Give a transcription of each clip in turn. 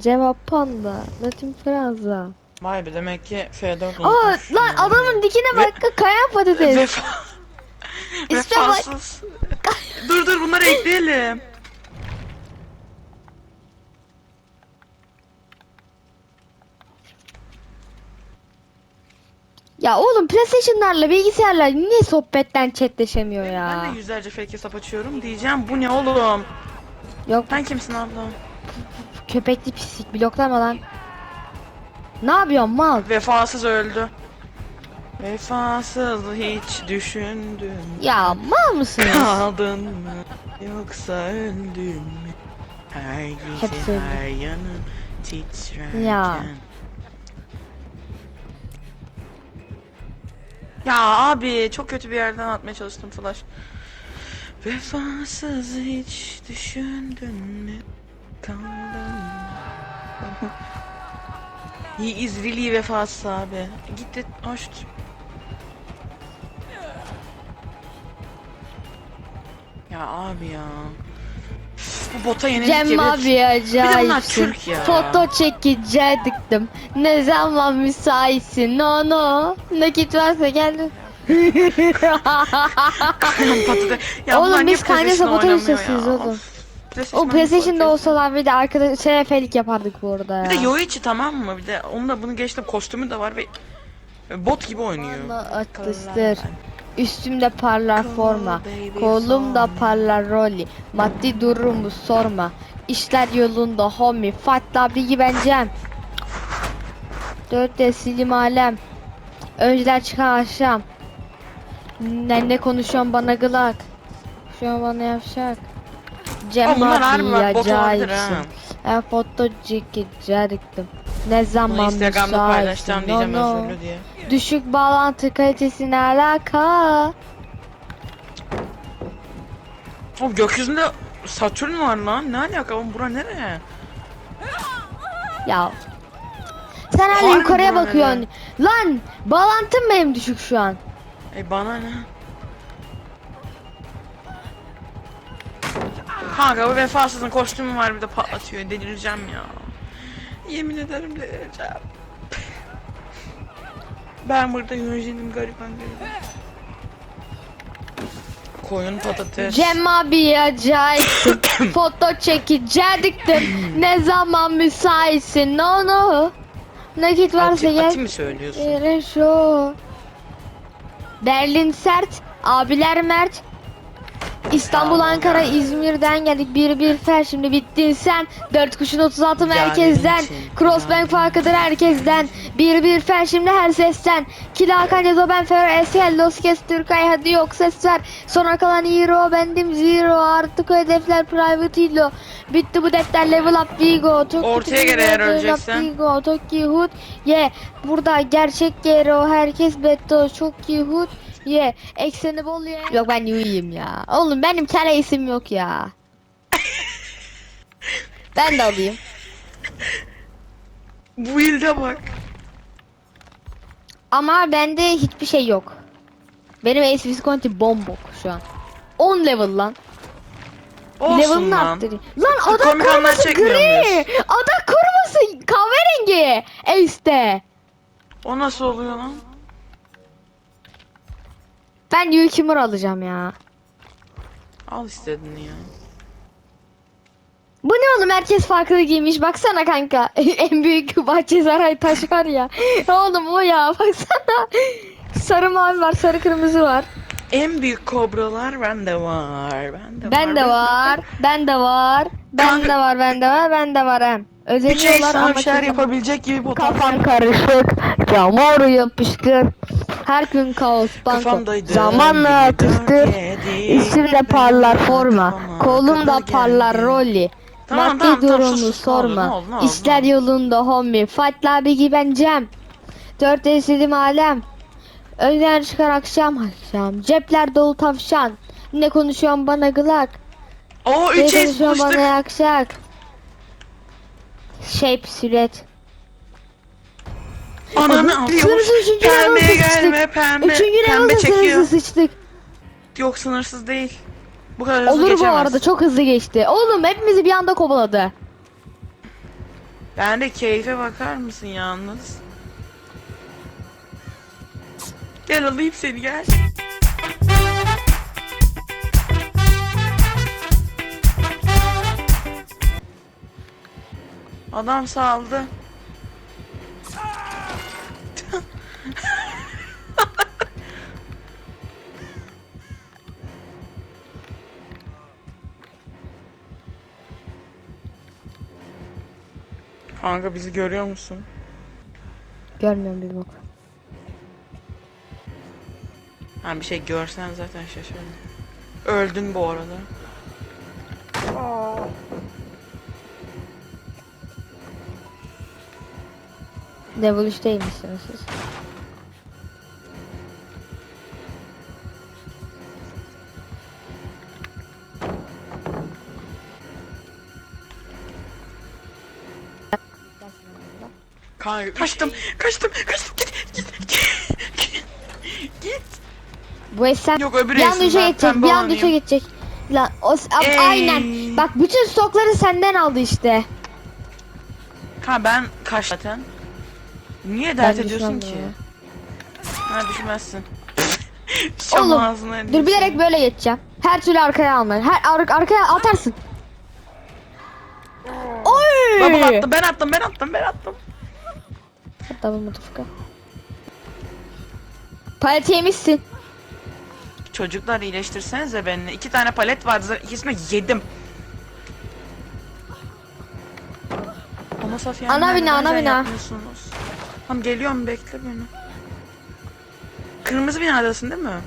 Cevap panda. Latin Fransa. Vay be demek ki F4 Aa unutmuş. lan adamın dikine bak patates. Vefa... İşte bak. Vefasız. dur dur bunları ekleyelim. Ya oğlum PlayStation'larla bilgisayarlar niye sohbetten chatleşemiyor ya? Ben de yüzlerce fake hesap açıyorum diyeceğim. Bu ne oğlum? Yok Sen kimsin abla? Köpekli pislik bloklama lan. Ne yapıyorsun mal? Vefasız öldü. Vefasız hiç düşündün. Ya mal mısınız? Kaldın mı yoksa öldün mü? Her Hepsi gece öldü. her yanım titrerken. Ya. Ya abi çok kötü bir yerden atmaya çalıştım flash. Vefasız hiç düşündün mü? He is really vefasız abi. Gitti hoş. Ya abi ya. Bu bota yenildik Cem ya. abi Bir de bunlar acayipsin. Türk ya. Foto çekecektim. Ne zaman müsaitsin? No no. Nakit varsa gel. Patates. Ya Oğlum bunlar niye biz kaynağı PlayStation sabotaj oynamıyor ya? ustasıyız oğlum. Of. PlayStation o PlayStation'da olsalar bir de arkada şerefelik yapardık bu arada ya. Bir de Yoichi tamam mı? Bir de onunla bunu geçtim kostümü de var ve bot gibi oynuyor. Atıştır. Üstümde parlar forma. Kolumda parlar rolli. Maddi durumu sorma. İşler yolunda homie. Fatla bilgi bencem. Dört de silim alem. Önceden çıkan akşam. Ne, ne konuşuyorsun bana gılak. Şu an bana yavşak. Cem bunlar harbi bak, bot olabilir acayipsin. ha. Ben foto çekecektim. Ne Bunu zaman Instagram'da paylaşacağım diyeceğim özürlü diye. Düşük bağlantı kalitesine alaka. Oğlum gökyüzünde Satürn var lan. Ne alaka oğlum bura nereye? Ya. Sen hala Harbi yukarıya bana bakıyorsun. Lan bağlantım benim düşük şu an. E bana ne? Kanka bu vefasızın kostümü var bir de patlatıyor. Delireceğim ya. Yemin ederim delireceğim. Ben burada Yunus'um gariban gariban. Koyun patates. Cem abi acayipsin. Foto çekecektim. ne zaman müsaitsin? No no. Nakit varsa Ati, gel. ati mi söylüyorsun? Yere şu. Berlin sert. Abiler mert. İstanbul, Ankara. İzmir'den geldik. Bir bir fer şimdi bittin sen. Dört kuşun 36 Ya merkezden. Crossbank farkıdır herkesten. Bir bir fer şimdi her sesten. Kila Hakan Zoben Fer Esel Los Kes Türkay hadi yok ses ver. Sonra kalan hero bendim zero. Artık o hedefler private ilo. Bitti bu defter level up Vigo. Çok Ortaya gel eğer öleceksen. Vigo. Toki Hood. Ye. Burada gerçek hero. Herkes beto. Çok iyi Hood. Ye. Ekseni bol ye. Yok ben uyuyayım ya. Oğlum benim kere isim yok ya. ben de alayım. Bu ilde bak. Ama bende hiçbir şey yok. Benim Ace Visconti bombok şu an. 10 level lan. Olsun Level'ını lan. arttırayım. Lan Komik ada anlar koruması çekmiyor gri. muyuz? Ada koruması kahverengi. Ace'de. O nasıl oluyor lan? Ben Yukimur alacağım ya. Al istediğini ya. Bu ne oğlum herkes farklı giymiş baksana kanka. en büyük Bahçesaray taş var ya. oğlum o ya baksana. Sarı mavi var sarı kırmızı var. En büyük kobralar bende var. Bende Ben de var. Ben de var. Ben Kanka- de var. Ben de var. Ben de var hem. Bir şey Özeniyorlar ama bir şeyler kızım. yapabilecek gibi bu Kafam karışık. Yağmur yapıştır. Her gün kaos banko. Kafamdaydı. Zamanla atıştır. Üstümde parlar forma. Kolumda parlar rolli. Tamam, Maddi tamam, tamam, durumu sus, sus. Ne oldu, sorma. ne oldu, ne oldu, İşler ne yolunda homie. Fight'la abi gibi ben Cem. Dört esedim alem. Önden çıkar akşam akşam. Cepler dolu tavşan. Ne konuşuyorsun bana gılak. Oo Ne 3 ace konuşuyorsun bana yakşak. Shape silüet. Ananı Sınırsız alıyormuş. üçüncü level Pembeye sıçtık. gelme pembe. Üçüncü pembe level'da çekiyor. sınırsız sıçtık. Yok sınırsız değil. Bu kadar hızlı Olur bu geçemez. arada çok hızlı geçti. Oğlum hepimizi bir anda kovaladı. Ben de keyfe bakar mısın yalnız? Gel alayım seni gel. Adam saldı. Kanka bizi görüyor musun? Görmüyorum bir bok. Ha bir şey görsen zaten şaşırdım. Öldün bu arada. Level 3 değil misiniz siz? Kanka kaçtım, kaçtım, kaçtım. Git, git, git. Bu esen Yok öbür bir anda üçe pembe bir anda üçe geçecek. Lan o Ey. aynen. Bak bütün stokları senden aldı işte. Ha ben kaç zaten. Niye dert Ben ediyorsun ki? ya. Ha düşmezsin. Şam Oğlum, ağzına Dur bilerek böyle geçeceğim. Her türlü arkaya alma. Her ar- arkaya atarsın. Oy! Bubble attım, ben attım, ben attım, ben attım. Double motherfucker. Paleti yemişsin. Çocuklar iyileştirsenize beni. İki tane palet vardı, ikisini yedim. Ama Safiye Ana anne, bina, neden ana bina. yapmıyorsunuz? Tamam geliyorum bekle beni. Kırmızı binadasın değil mi?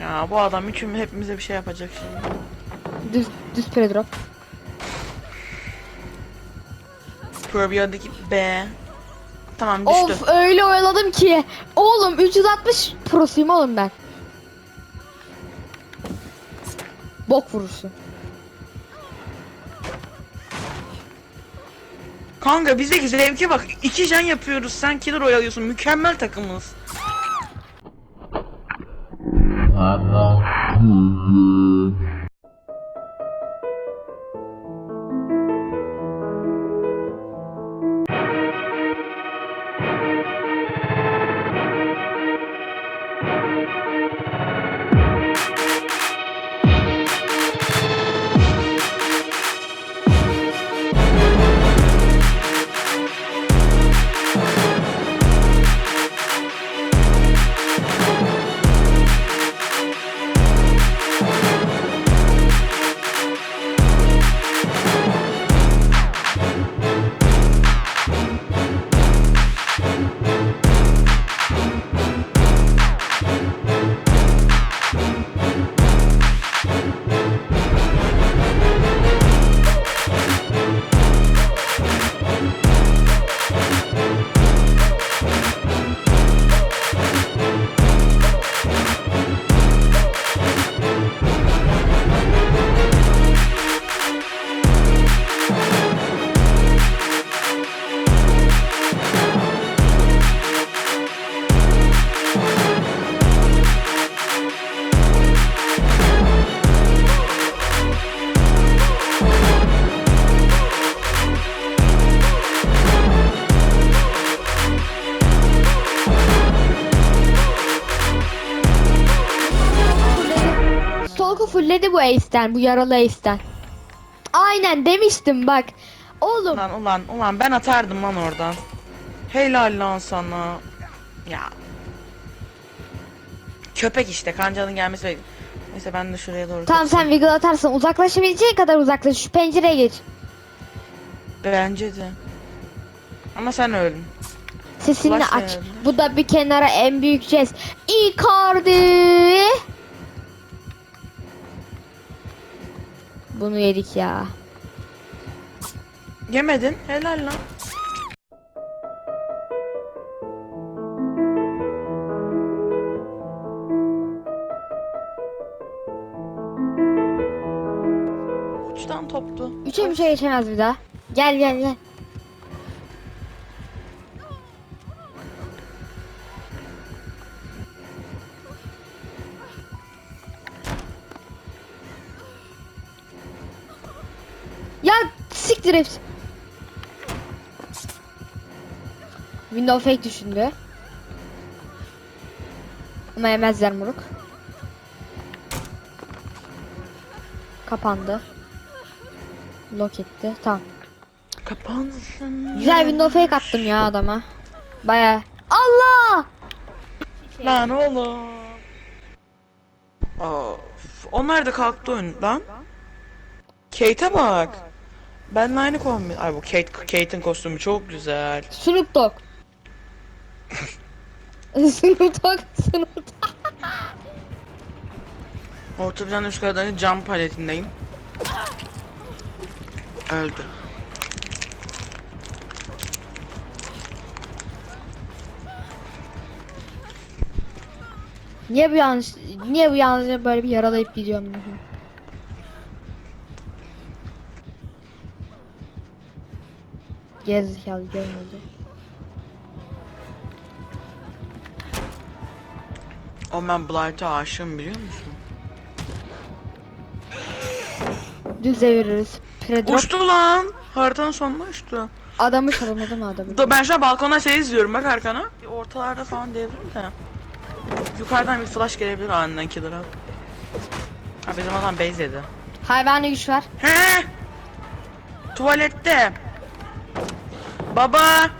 Ya bu adam üçüm hepimize bir şey yapacak şimdi. Düz düz predrop. B. Tamam düştü. Of öyle oyaladım ki. Oğlum 360 prosuyum oğlum ben. Bok vurursun. Kanka bizdeki zevke bak. iki jen yapıyoruz. Sen killer oyalıyorsun. Mükemmel takımız. Stalk'u fullledi bu Ace'den, bu yaralı Ace'den. Aynen demiştim bak. Oğlum Ulan ulan ulan ben atardım lan oradan. Helal lan sana. Ya. Köpek işte kancanın gelmesi bekliyor. Neyse ben de şuraya doğru tamam sen kaçayım. wiggle atarsın. Uzaklaşabileceğin kadar uzaklaş. Şu pencereye geç. Bence de. Ama sen öldün. Sesini Ulaş aç. yani. Bu da bir kenara en büyük jest. Icardi. Bunu yedik ya. Yemedin. Helal lan. Uçtan toptu. Üçe üçe geçemez bir daha. Gel gel gel. Window fake düşündü. Ama yemezler moruk. Kapandı. Lock etti. Tamam. Kapansın. Güzel window fake attım ya adama. Baya. Allah! Lan oğlum. Of. Onlar da kalktı oyundan. Kate'e bak. Benle aynı kombin. Ay bu Kate, Kate'in kostümü çok güzel. Snoop Dogg. Snoop Dogg. Orta plan üst kadar cam paletindeyim. Öldü. Niye bu yanlış, niye bu yalnızca böyle bir yaralayıp gidiyorum? Gerizekalı görmedi. O ben Blight'a aşığım biliyor musun? Düz deviririz. Predrop Uçtu lan. Haritanın sonuna uçtu. adamı çalamadı mı adamı? Da ben şu an balkondan şey izliyorum bak arkana. Ortalarda falan devrim de. Yukarıdan bir flash gelebilir aniden killer'a. Ha bizim adam base yedi. Hayvani güç var. He? Tuvalette. Baba.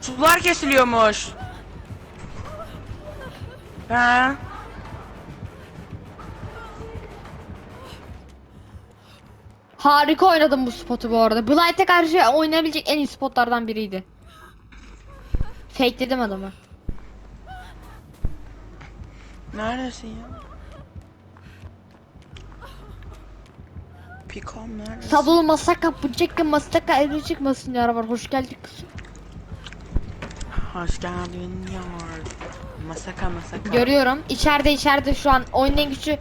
Sular kesiliyormuş. He? Harika oynadım bu spotu bu arada. Blight'e karşı oynayabilecek en iyi spotlardan biriydi. Fake dedim adamı. Neredesin ya? Pikom neredesin? Sabulu masaka, bıçakka, masaka, evde çıkmasın ya var. Hoş geldik kızım. Hoş geldin yar. Masaka masaka. Görüyorum. İçeride içeride şu an oyunun en güçlü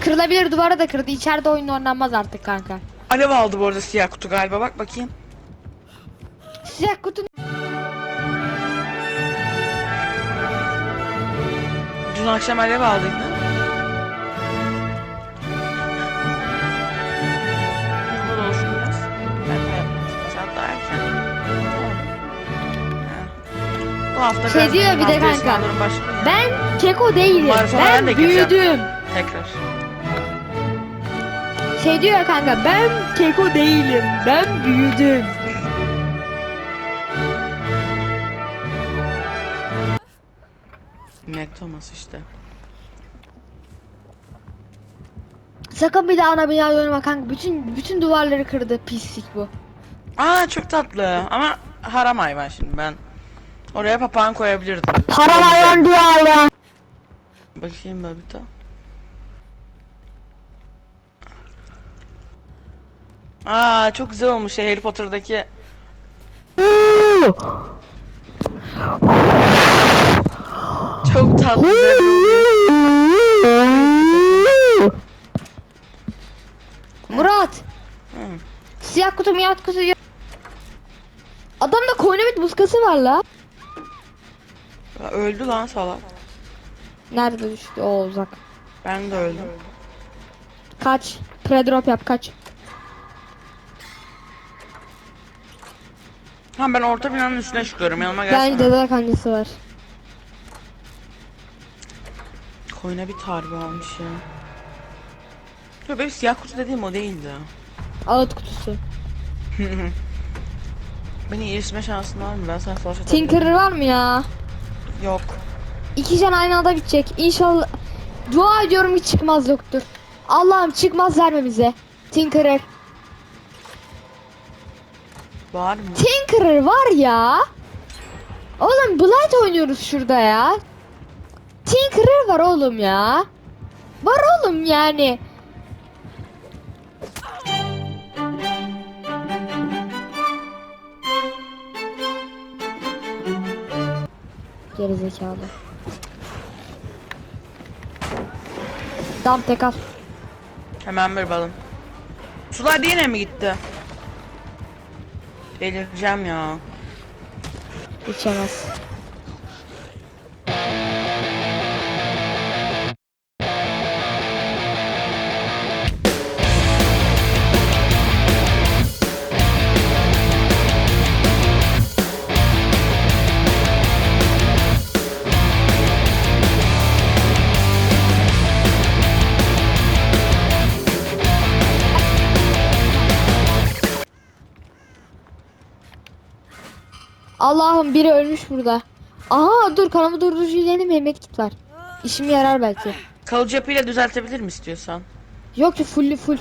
kırılabilir duvara da kırdı. İçeride oyun oynanmaz artık kanka. Alev aldı bu arada siyah kutu galiba bak bakayım. Siyah kutu Dün akşam alev aldıydı. Bu hafta Şey biraz diyor bir de kanka. ben keko değilim. Maratona ben Ben gireceğim. büyüdüm. Tekrar. Şey diyor ya kanka ben keko değilim. Ben büyüdüm. Mac Thomas işte. Sakın bir daha ana binayı oynama kanka. Bütün bütün duvarları kırdı pislik bu. Aa çok tatlı ama haram hayvan şimdi ben. Oraya papağan koyabilirdim. Paralayan duvarlar. Bakayım Babita. Aa çok güzel olmuş ya Harry Potter'daki. Çok tatlı. Murat. Hı. Siyah kutu miyat kutu. Adamda koynamit muskası var la. Ya Öldü lan salak. Nerede düştü? O uzak. Ben de öldüm. Kaç. Predrop yap kaç. Ha ben orta binanın üstüne çıkıyorum yanıma gelsene. Bence dede kancası var. Koyuna bir tarbi almış ya. Yok benim siyah kutu dediğim o değildi. Ağıt kutusu. Beni iyileştirme şansın var mı? Ben sana flash atabilirim. Tinkerer var mı ya? Yok. İki can aynı anda bitecek. İnşallah. Dua ediyorum hiç çıkmaz yoktur. Allah'ım çıkmaz verme bize. Tinkerer. Var mı? Tinkerer var ya. Oğlum Blight oynuyoruz şurada ya. Tinkerer var oğlum ya. Var oğlum yani. Gerizekalı. Dam tek al. Hemen bir balım. Sular yine mi gitti? Delireceğim ya. İçemez. Allah'ım biri ölmüş burada. Aha dur kanımı durdurucu yeni Mehmet kit var. İşime yarar belki. Kalıcı yapıyla düzeltebilir mi istiyorsan? Yok ki full full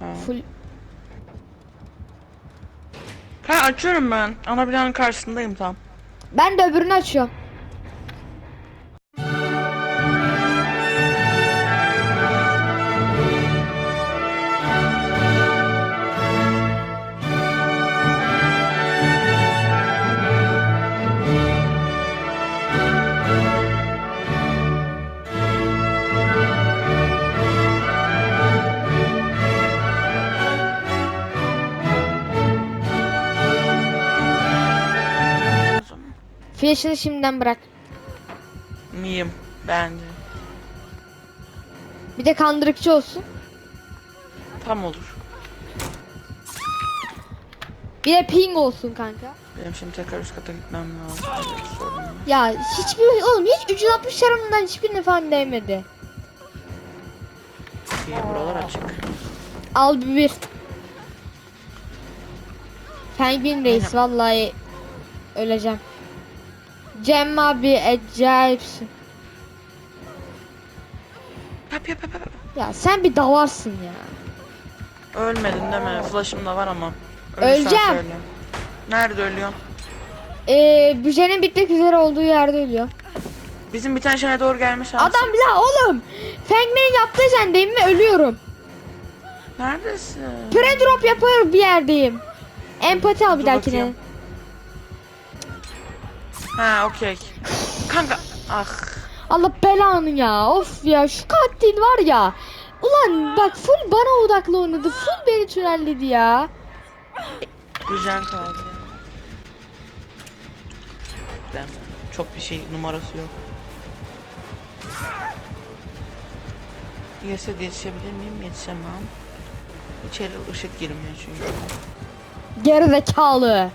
Ha. full. Ha açıyorum ben. Ana binanın karşısındayım tam. Ben de öbürünü açıyorum. Flash'ını şimdiden bırak. Miyim? Bence. Bir de kandırıkçı olsun. Tam olur. Bir de ping olsun kanka. Benim şimdi tekrar üst kata gitmem lazım. Ya hiçbir oğlum hiç 360 tarafından hiçbirine falan değmedi. İyi buralar açık. Al bir bir. Penguin Reis vallahi öleceğim. Cem abi acayipsin. Yap yap yap yap. Ya sen bir davarsın ya. Ölmedin deme. Flash'ım da var ama. Ölürsen Öleceğim. söyle. Nerede ölüyorsun? Ee, büjenin bitmek üzere olduğu yerde ölüyor. Bizim bir tane şeye doğru gelme şansı. Adam la oğlum. Fengmen'in yaptığı jendeyim ve ölüyorum. Neredesin? Pre-drop yapıyorum bir yerdeyim. Empati al bir dahakine. Ha okey. Kanka. Ah. Allah belanı ya. Of ya şu katil var ya. Ulan bak full bana odaklı oynadı. Full beni tünelledi ya. Güzel kaldı. Ben çok bir şey numarası yok. Yese yetişebilir miyim? Yetişemem. İçeri ışık girmiyor çünkü. Gerizekalı.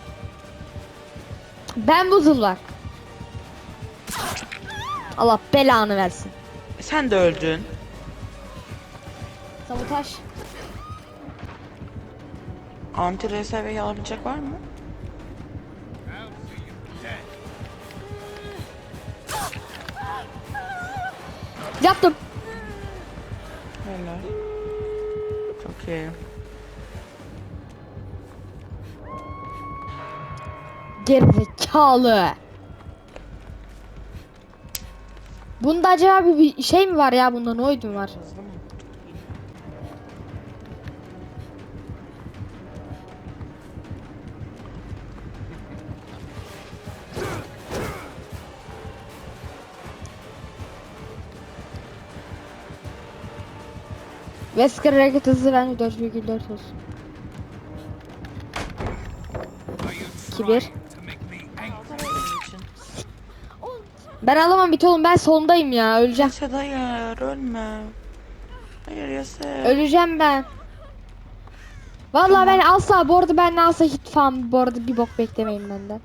Ben buzul var. Allah belanı versin. Sen de öldün. Sabotaj. Anti RSV'yi alabilecek var mı? Yaptım. Helal. Çok iyi. Gerizekalı. Bunda acaba bir- şey mi var ya bunda noid mi var? Wesker hareket hızı bence 4,4 olsun. 2-1. Ben alamam bit oğlum ben sondayım ya öleceğim. Yese hayır ölme. Hayır Yese. Öleceğim ben. Vallahi ben asla bu arada ben asla hit falan bu arada bir bok beklemeyin benden.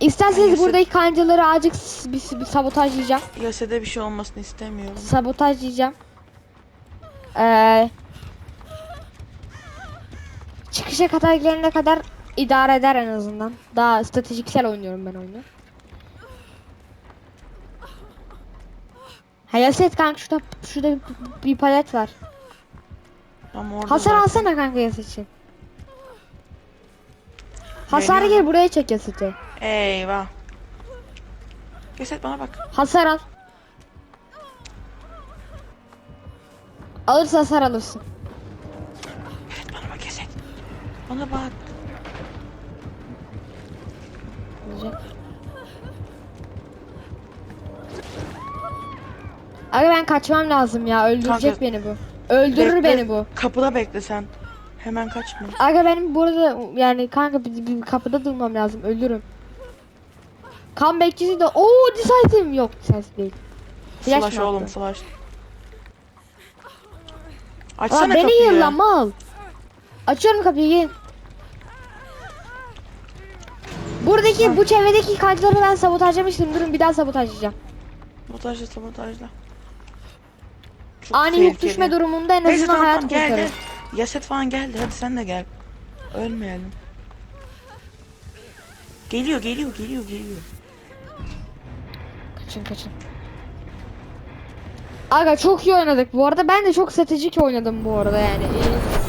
İsterseniz Neyse. buradaki kancaları azıcık s- bir, bir sabotajlayacağım. Yese'de bir şey olmasını istemiyorum. Sabotajlayacağım. Ee, çıkışa kadar gelene kadar idare eder en azından. Daha stratejiksel oynuyorum ben oyunu. Hayaset kanka şurada şurada bir, palet var. Orada Hasar zaten- alsana kanka Yaset'i. Hasar Geliyorum. gel buraya çek Yaset'i. Eyvah. Yeset bana bak. Hasar al. Alırsa hasar alırsın. Evet bana bak Yeset. Bana bak. Olacak. Aga ben kaçmam lazım ya. Öldürecek Kanka, beni bu. Öldürür Bekle, beni bu. Kapıda bekle sen. Hemen kaçma. Aga benim burada yani kanka bir, bir kapıda durmam lazım. Ölürüm. Kan bekçisi de ooo decisive yok decisive değil. Flash Flash oğlum flash. Aa Açsana beni kapıyı. yıl lan mal. Açıyorum kapıyı. Buradaki bu çevredeki kancaları ben sabotajlamıştım. Durun bir daha sabotajlayacağım. Sabotajla sabotajla çok Ani yük düşme durumunda en azından tamam, hayat tamam, gel kurtarır. Yaset falan geldi hadi sen de gel. Ölmeyelim. Geliyor geliyor geliyor geliyor. Kaçın kaçın. Aga çok iyi oynadık bu arada. Ben de çok stratejik oynadım bu arada yani. Ee,